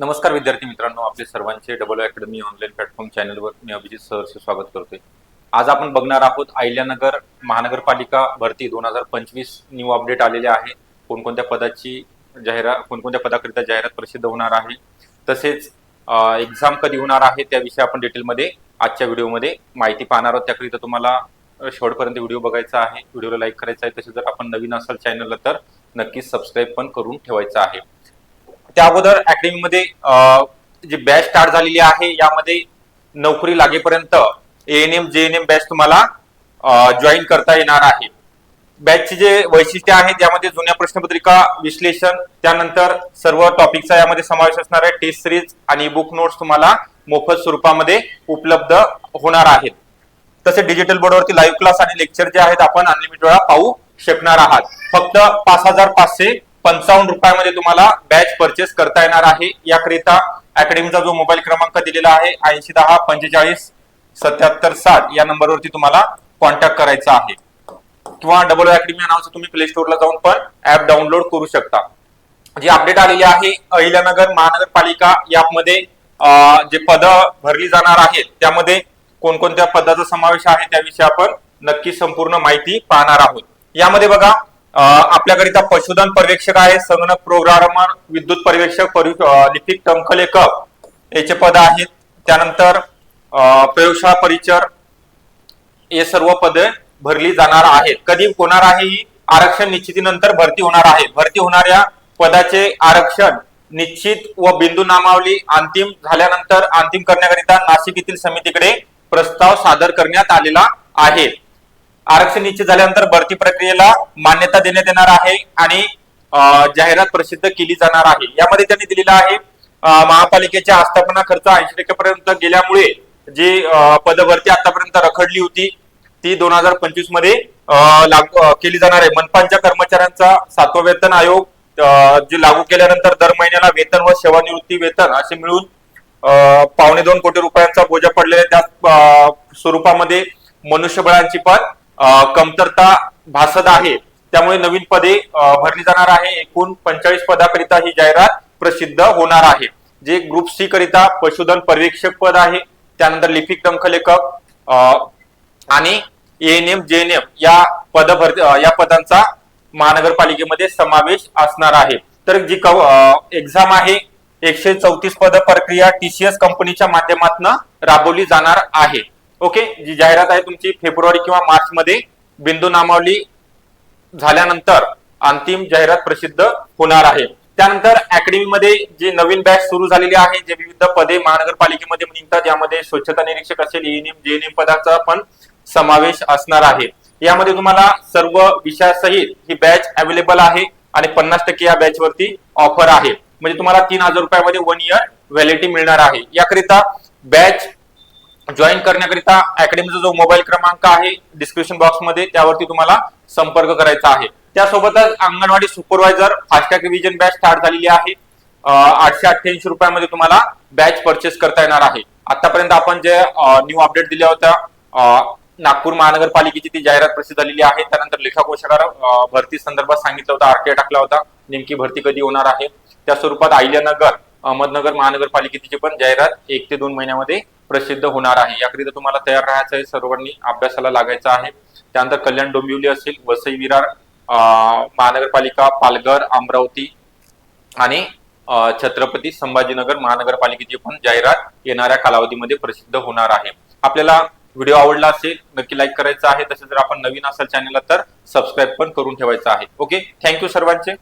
नमस्कार विद्यार्थी मित्रांनो आपले सर्वांचे डबल अकॅडमी ऑनलाईन प्लॅटफॉर्म चॅनलवर मी अभिजित सहर्ष स्वागत करतोय. आज आपण बघणार आहोत आयल्यानगर महानगरपालिका भरती दोन हजार पंचवीस न्यू अपडेट आलेले आहे. कोणकोणत्या पदाची जाहिरात कोणकोणत्या पदाकरिता जाहिरात प्रसिद्ध होणार आहे तसेच एक्झाम कधी होणार आहे त्याविषयी आपण डिटेलमध्ये आजच्या व्हिडिओमध्ये माहिती पाहणार आहोत. त्याकरिता तुम्हाला शेवटपर्यंत व्हिडिओ बघायचा आहे. व्हिडिओला लाईक करायचा आहे. तसेच जर आपण नवीन असाल चॅनलला तर नक्कीच सबस्क्राईब पण करून ठेवायचं आहे. त्या अगोदर अकॅडमीमध्ये जी बॅच स्टार्ट झालेली आहे यामध्ये नोकरी लागेपर्यंत ANM G N M batch तुम्हाला जॉईन करता येणार आहे. बॅचचे जे वैशिष्ट्य आहे त्यामध्ये जुन्या प्रश्नपत्रिका विश्लेषण त्यानंतर सर्व टॉपिकचा यामध्ये समावेश असणार आहे. टेस्ट सिरीज आणि बुक नोट्स तुम्हाला मोफत स्वरूपामध्ये उपलब्ध होणार आहेत. तसे डिजिटल बोर्डवरती लाईव्ह क्लास आणि लेक्चर जे आहेत आपण अनलिमिटेड वेळा पाहू शकणार आहात. फक्त पाच हजार पाचशे पंचावन्न रुपयामध्ये तुम्हाला बॅच परचेस करता येणार आहे. याकरिता अकॅडमीचा जो मोबाईल क्रमांक दिलेला आहे ऐंशी दहा पंचेचाळीस सत्याहत्तर साठ या नंबरवरती तुम्हाला कॉन्टॅक्ट करायचा आहे. किंवा डबल अकॅडमी नावाचं तुम्ही प्ले स्टोअरला जाऊन पण ऍप डाउनलोड करू शकता. जी अपडेट आलेली आहे अहिल्यानगर महानगरपालिका यामध्ये जे पद भरली जाणार आहेत त्यामध्ये कोणकोणत्या पदाचा समावेश आहे त्याविषयी आपण नक्की संपूर्ण माहिती पाहणार आहोत. यामध्ये बघा आपल्याकरिता पशुधन पर्यवेक्षक आहे संगणक प्रोग्रामर विद्युत पर्यवेक्षक लिपिक टंकलेखक याचे पद आहेत. त्यानंतर अं, प्रयोगशाळा परिचर हे सर्व पदे भरली जाणार आहेत. कधी होणार आहे ही आरक्षण निश्चितीनंतर भरती होणार आहे. भरती होणाऱ्या पदाचे आरक्षण निश्चित व बिंदू नामावली अंतिम झाल्यानंतर अंतिम करण्याकरिता नाशिक येथील समितीकडे प्रस्ताव सादर करण्यात आलेला आहे. आरक्षण निश्चित झाल्यानंतर भरती प्रक्रियेला मान्यता देण्यात येणार आहे आणि जाहिरात प्रसिद्ध केली जाणार आहे यामध्ये त्यांनी दिलेला आहे महापालिकेच्या आस्थापना खर्च ऐंशी टक्केपर्यंत गेल्यामुळे जी पदभरती आतापर्यंत रखडली होती ती दोन हजार पंचवीसमध्ये लागू केली जाणार आहे मनपांच्या कर्मचाऱ्यांचा सातवा वेतन आयोग जे लागू केल्यानंतर दर महिन्याला वेतन व सेवानिवृत्ती वेतन असे मिळून पावणे दोन कोटी रुपयांचा बोजा पडलेला आहे. त्या स्वरूपामध्ये मनुष्यबळांची पण कमतरता भासत आहे. त्यामुळे नवीन पदे भरली जाणार आहे. एकूण पंचेचाळीस पदाकरिता ही जाहिरात प्रसिद्ध होणार आहे. जे ग्रुप सी करिता पशुधन पर्यवेक्षक पद आहे. त्यानंतर लिपिक दंखलेखक आणि एएनएम जेएनएम या पद भर या पदांचा महानगरपालिकेमध्ये समावेश असणार आहे. तर जी कव एक्झाम आहे एकशे चौतीस पद प्रक्रिया टीसीएस कंपनीच्या माध्यमातून राबवली जाणार आहे. ओके जी जाहिरात आहे तुमची फेब्रुवारी किंवा मार्च मध्ये बिंदू नामावली झाल्यानंतर अंतिम जाहिरात प्रसिद्ध होणार आहे. त्यानंतर अकॅडमीमध्ये जी नवीन बॅच सुरू झालेली आहे जे विविध पदे महानगरपालिकेमध्ये निघतात यामध्ये स्वच्छता निरीक्षक असेल एएनएम जेएनएम पदाचा पण समावेश असणार आहे. यामध्ये तुम्हाला सर्व विषयासहित ही बॅच अवेलेबल आहे आणि पन्नास टक्के या बॅच वरती ऑफर आहे. म्हणजे तुम्हाला तीन हजार रुपयामध्ये वन इयर व्हॅलिडिटी मिळणार आहे. याकरिता बॅच जॉईन करण्याकरिता अकॅडमीचा जो मोबाईल क्रमांक आहे डिस्क्रिप्शन बॉक्समध्ये त्यावरती तुम्हाला संपर्क करायचा आहे. त्यासोबतच anganwadi supervisor fast track revision batch start झालेली आहे. आठशे अठ्ठ्याऐंशी रुपयामध्ये तुम्हाला बॅच परचेस करता येणार आहे. आतापर्यंत आपण जे न्यू अपडेट दिल्या होत्या नागपूर महानगरपालिकेची ती जाहिरात प्रसिद्ध झालेली आहे. त्यानंतर लेखाकोशागार भरती संदर्भात सांगितलं होतं आरटीआय टाकला होता. नेमकी भरती कधी होणार आहे? त्या स्वरूपात आयल्यानगर अहमदनगर महानगरपालिकेची पण जाहिरात एक ते दोन महिन्यामध्ये प्रसिद्ध होणार आहे. याकरिता तुम्हाला तयार राहायचं आहे. सर्वांनी अभ्यासाला लागायचं आहे. त्यानंतर कल्याण डोंबिवली असेल वसई विरार महानगरपालिका पालघर अमरावती आणि छत्रपती संभाजीनगर महानगरपालिकेची पण जाहिरात येणाऱ्या कालावधीमध्ये प्रसिद्ध होणार आहे. आपल्याला व्हिडिओ आवडला असेल नक्की लाईक करायचा आहे. तसेच जर आपण नवीन असाल चॅनलला तर सबस्क्राईब पण करून ठेवायचं आहे. ओके थँक्यू सर्वांचे.